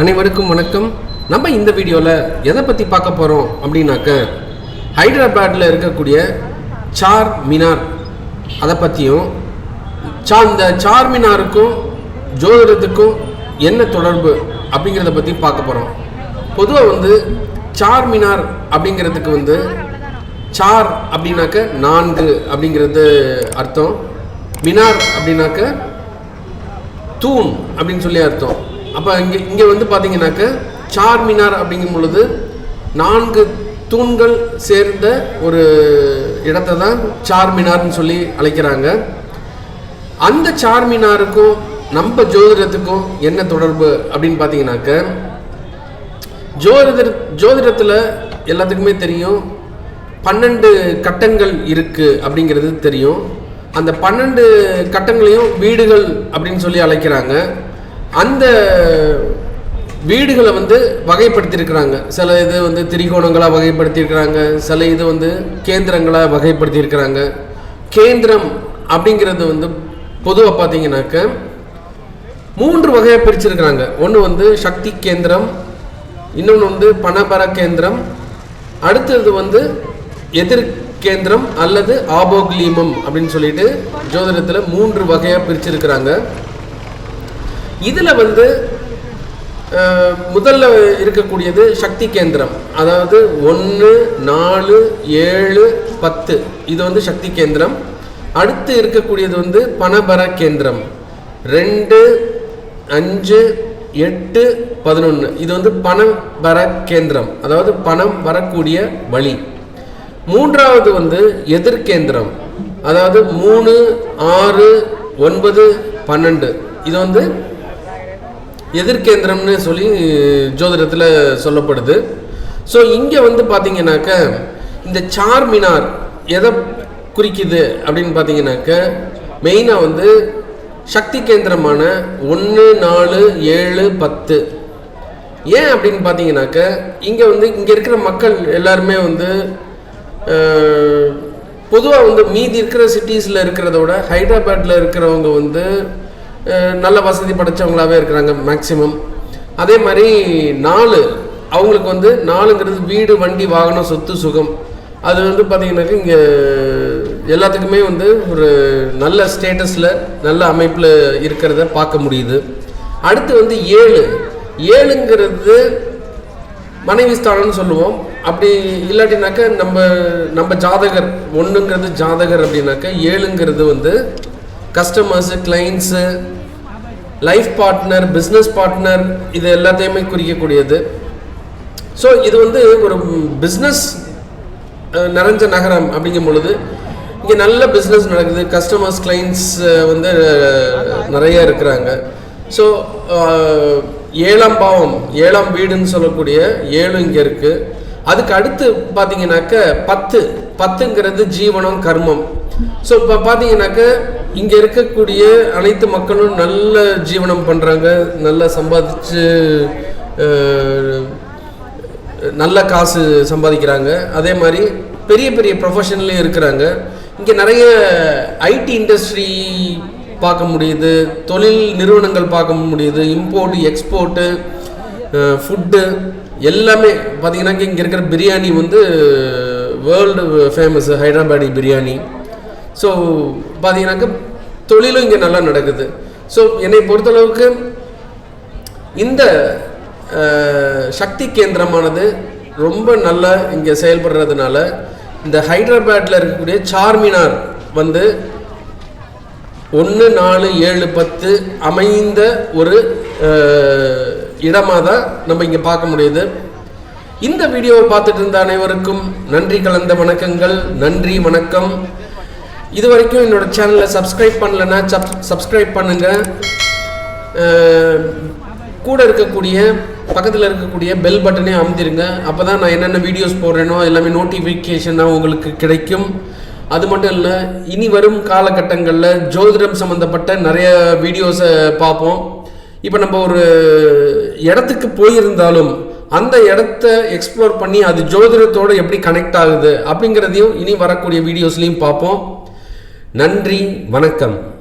அனைவருக்கும் வணக்கம். நம்ம இந்த வீடியோவில் எதை பற்றி பார்க்க போகிறோம் அப்படின்னாக்க ஹைதராபாத்தில் இருக்கக்கூடிய சார் மினார். அதை பற்றியும் சா இந்த சார் மினாருக்கும் ஜோதிடத்துக்கும் என்ன தொடர்பு அப்படிங்கிறத பற்றி பார்க்க போகிறோம் பொதுவாக வந்து சார் மினார் அப்படிங்கிறதுக்கு வந்து சார் அப்படின்னாக்க நான்கு அப்படிங்கிறது அர்த்தம். மினார் அப்படின்னாக்க தூண் அப்படின்னு சொல்லி அர்த்தம். அப்போ இங்கே இங்கே வந்து பார்த்தீங்கன்னாக்க சார் மினார் அப்படிங்கும் பொழுது நான்கு தூண்கள் சேர்ந்த ஒரு இடத்தை தான் சார் மினார்னு சொல்லி அழைக்கிறாங்க. அந்த சார் மினாருக்கும் நம்ம ஜோதிடத்துக்கும் என்ன தொடர்பு அப்படின்னு பார்த்தீங்கன்னாக்க ஜோதிடர் ஜோதிடத்தில் எல்லாத்துக்குமே தெரியும் பன்னெண்டு கட்டங்கள் இருக்குது அப்படிங்கிறது தெரியும். அந்த பன்னெண்டு கட்டங்களையும் வீடுகள் அப்படின்னு சொல்லி அழைக்கிறாங்க. அந்த வீடுகளை வந்து வகைப்படுத்தியிருக்கிறாங்க. சில இது வந்து திரிகோணங்களாக வகைப்படுத்தியிருக்கிறாங்க. சில இது வந்து கேந்திரங்களாக வகைப்படுத்தியிருக்கிறாங்க. கேந்திரம் அப்படிங்கிறது வந்து பொதுவாக பார்த்தீங்கன்னாக்க மூன்று வகையாக பிரிச்சிருக்கிறாங்க. ஒன்று வந்து சக்தி கேந்திரம் இன்னொன்று வந்து பணபர கேந்திரம் அடுத்தது வந்து எதிர் கேந்திரம் அல்லது ஆபோக்லீமம் அப்படின்னு சொல்லிட்டு ஜோதிடத்தில் மூன்று வகையாக பிரிச்சிருக்கிறாங்க. இதில் வந்து முதல்ல இருக்கக்கூடியது சக்தி கேந்திரம். அதாவது ஒன்று நாலு ஏழு பத்து. இது வந்து சக்தி கேந்திரம். அடுத்து இருக்கக்கூடியது வந்து பணபர கேந்திரம். ரெண்டு அஞ்சு எட்டு பதினொன்று இது வந்து பணம் வர கேந்திரம். அதாவது பணம் வரக்கூடிய வழி. மூன்றாவது வந்து எதிர்கேந்திரம் அதாவது மூணு ஆறு ஒன்பது பன்னெண்டு. இது வந்து எதிர்கேந்திரம்னு சொல்லி ஜோதிடத்தில் சொல்லப்படுது. ஸோ இங்கே வந்து பார்த்தீங்கன்னாக்க இந்த சார் மினார் எதை குறிக்குது அப்படின்னு பார்த்தீங்கன்னாக்க மெயினாக வந்து சக்தி கேந்திரமான ஒன்று நாலு ஏழு பத்து. ஏன் அப்படின்னு பார்த்தீங்கன்னாக்க இங்கே வந்து இங்கே இருக்கிற மக்கள் எல்லாருமே வந்து பொதுவாக வந்து மீதி இருக்கிற சிட்டிஸில் இருக்கிறத விட ஹைதராபாத்தில் இருக்கிறவங்க வந்து நல்ல வசதி படைச்சவங்களாவே இருக்கிறாங்க மேக்சிமம் அதே மாதிரி நாலு அவங்களுக்கு வந்து நாலுங்கிறது வீடு வண்டி வாகனம் சொத்து சுகம். அது வந்து பார்த்திங்கனாக்கா இங்கே எல்லாத்துக்குமே வந்து ஒரு நல்ல ஸ்டேட்டஸில் நல்ல அமைப்பில் இருக்கிறத பார்க்க முடியுது. அடுத்து வந்து ஏழு. ஏழுங்கிறது மனைவி ஸ்தானம்னு சொல்லுவோம். அப்படி இல்லாட்டினாக்க நம்ம நம்ம ஜாதகர் ஒன்றுங்கிறது ஜாதகர் அப்படின்னாக்க ஏழுங்கிறது வந்து customers clients life partner business partner இது எல்லாத்தையுமே குறிக்கக்கூடியது. ஸோ இது வந்து ஒரு பிஸ்னஸ் நிறைஞ்ச நகரம் அப்படிங்கும் பொழுது இங்கே நல்ல பிஸ்னஸ் நடக்குது. கஸ்டமர்ஸ் கிளைண்ட்ஸ் வந்து நிறைய இருக்கிறாங்க. ஸோ ஏழாம் பாவம் ஏழாம் வீடுன்னு சொல்லக்கூடிய ஏழு இங்கே இருக்குது அதுக்கு அடுத்து பார்த்தீங்கன்னாக்க பத்து. பத்துங்கிறது ஜீவனம் கர்மம். ஸோ இப்போ பார்த்தீங்கன்னாக்க இங்கே இருக்கக்கூடிய அனைத்து மக்களும் நல்ல ஜீவனம் பண்ணுறாங்க நல்லா சம்பாதிச்சு நல்ல காசு சம்பாதிக்கிறாங்க. அதே மாதிரி பெரிய பெரிய ப்ரொஃபஷன்லேயும் இருக்கிறாங்க. இங்கே நிறைய ஐடி இண்டஸ்ட்ரி பார்க்க முடியுது தொழில் நிறுவனங்கள் பார்க்க முடியுது இம்போர்ட்டு எக்ஸ்போர்ட்டு ஃபுட்டு எல்லாமே. பார்த்தீங்கன்னா இங்கே இருக்கிற பிரியாணி வந்து world famous Hyderabadi biryani. So பார்த்தீங்கன்னாக்க தொழிலும் இங்கே நல்லா நடக்குது. ஸோ என்னை பொறுத்தளவுக்கு இந்த சக்தி கேந்திரமானது ரொம்ப நல்லா இங்கே செயல்படுறதுனால இந்த ஹைதராபாத்தில் இருக்கக்கூடிய சார்மினார் வந்து ஒன்று நாலு ஏழு பத்து அமைந்த ஒரு இடமாக தான் நம்ம இங்கே பார்க்க முடியுது. இந்த வீடியோவை பார்த்துட்டு இருந்த அனைவருக்கும் நன்றி கலந்த வணக்கங்கள். நன்றி வணக்கம். இது வரைக்கும் என்னோட சேனலை சப்ஸ்கிரைப் பண்ணலன்னா சப் சப்ஸ்கிரைப் பண்ணுங்கள் கூட இருக்கக்கூடிய பக்கத்தில் இருக்கக்கூடிய பெல் பட்டனே அமுத்திருங்க அப்போ தான் நான் என்னென்ன வீடியோஸ் போடுறேனோ எல்லாமே நோட்டிஃபிகேஷனாக உங்களுக்கு கிடைக்கும். அது மட்டும் இல்லை இனி வரும் காலகட்டங்களில் ஜோதிடம் சம்மந்தப்பட்ட நிறைய வீடியோஸை பார்ப்போம். இப்போ நம்ம ஒரு இடத்துக்கு போயிருந்தாலும் அந்த இடத்த எக்ஸ்ப்ளோர் பண்ணி அது ஜோதிடத்தோடு எப்படி கனெக்ட் ஆகுது அப்படிங்கிறதையும் இனி வரக்கூடிய வீடியோஸ்லையும் பார்ப்போம். நன்றி வணக்கம்.